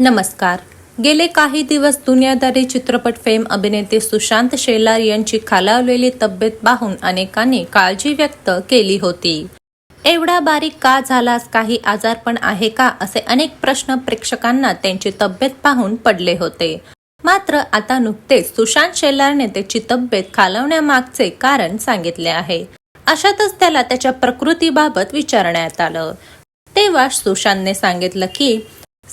नमस्कार. गेले काही दिवस दुनियादारी चित्रपट फेम अभिनेते सुशांत शेलार यांची खालावलेली तब्येत पाहून अनेकांनी काळजी व्यक्त केली होती. एवढा बारीक का झालास? काही आजारपण आहे का? असे अनेक प्रश्न प्रेक्षकांना त्यांची तब्येत पाहून पडले होते. मात्र आता नुकतेच सुशांत शेलारने त्याची तब्येत खालवण्यामागचे कारण सांगितले आहे. अशातच त्याला त्याच्या प्रकृतीबाबत विचारण्यात आलं. तेव्हा सुशांतने सांगितलं की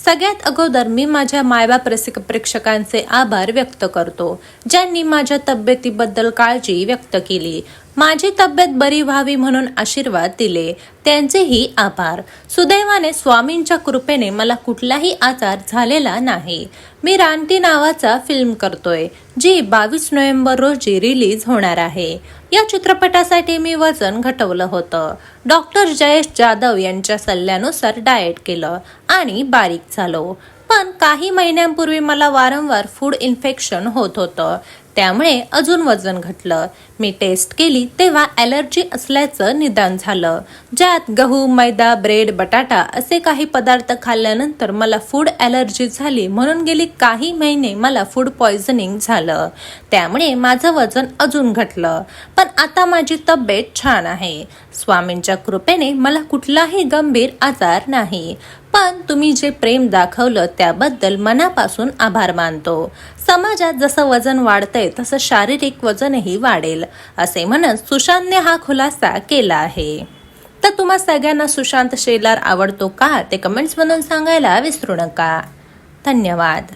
सगळ्यात अगोदर मी माझ्या मायबाप रसिक प्रेक्षकांचे आभार व्यक्त करतो ज्यांनी माझ्या तब्येतीबद्दल काळजी व्यक्त केली. माझी तब्येत बरी व्हावी म्हणून आशीर्वाद दिले. त्यांचेही आभार. सुदैवाने स्वामींच्या कृपेने मला कुठलाही आजार झालेला नाही. मी रानटी नावाचा फिल्म करतोय जी बावीस नोव्हेंबर रोजी रिलीज होणार आहे. या चित्रपटासाठी मी वजन घटवलं होतं. डॉक्टर जयेश जाधव यांच्या सल्ल्यानुसार डाएट केलं आणि बारीक झालो. पण काही महिन्यांपूर्वी मला वारंवार फूड इन्फेक्शन होत होतं. त्यामुळे अजून वजन घटलं. मी टेस्ट केली तेव्हा ॲलर्जी असल्याचं निदान झालं. ज्यात गहू मैदा ब्रेड बटाटा असे काही पदार्थ खाल्ल्यानंतर मला फूड ॲलर्जी झाली म्हणून गेली काही महिने मला फूड पॉयझनिंग झालं. त्यामुळे माझं वजन अजून घटलं. पण आता माझी तब्येत छान आहे. स्वामींच्या कृपेने मला कुठलाही गंभीर आजार नाही. पण तुम्ही जे प्रेम दाखवलं त्याबद्दल मनापासून आभार मानतो. समाजात जसं वजन वाढतंय तसं शारीरिक वजनही वाढेल असे म्हणत सुशांतने हा खुलासा केला आहे. तर तुम्हा सगळ्यांना सुशांत शेलार आवडतो का? ते कमेंट्स म्हणून सांगायला विसरू नका. धन्यवाद.